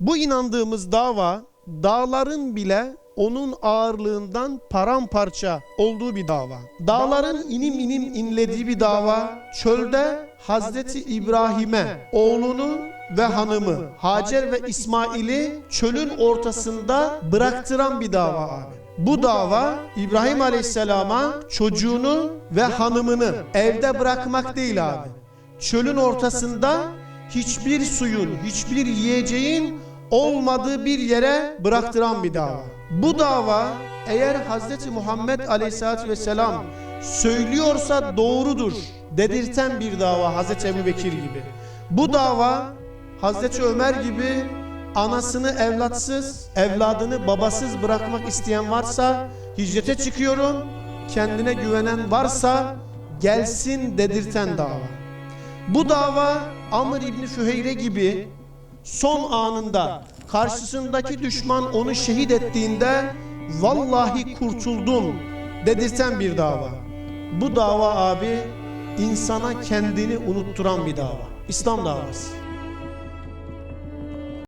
Bu inandığımız dava dağların bile onun ağırlığından paramparça olduğu bir dava. Dağların inim inim inlediği bir dava. Çölde Hazreti İbrahim'e oğlunu ve hanımı Hacer ve İsmail'i çölün ortasında bıraktıran bir dava abi. Bu dava İbrahim Aleyhisselam'a çocuğunu ve hanımını evde bırakmak değil abi. Çölün ortasında hiçbir suyun, hiçbir yiyeceğin olmadığı bir yere bıraktıran bir dava. Bu dava eğer Hz. Muhammed Aleyhisselatü Vesselam söylüyorsa doğrudur dedirten bir dava Hz. Ebu Bekir gibi. Bu dava Hz. Ömer gibi anasını evlatsız, evladını babasız bırakmak isteyen varsa hicrete çıkıyorum, kendine güvenen varsa gelsin dedirten dava. Bu dava Amr İbni Füheyre gibi son anında karşısındaki düşman onu şehit ettiğinde vallahi kurtuldum dedirten bir dava. Bu dava abi insana kendini unutturan bir dava. İslam davası.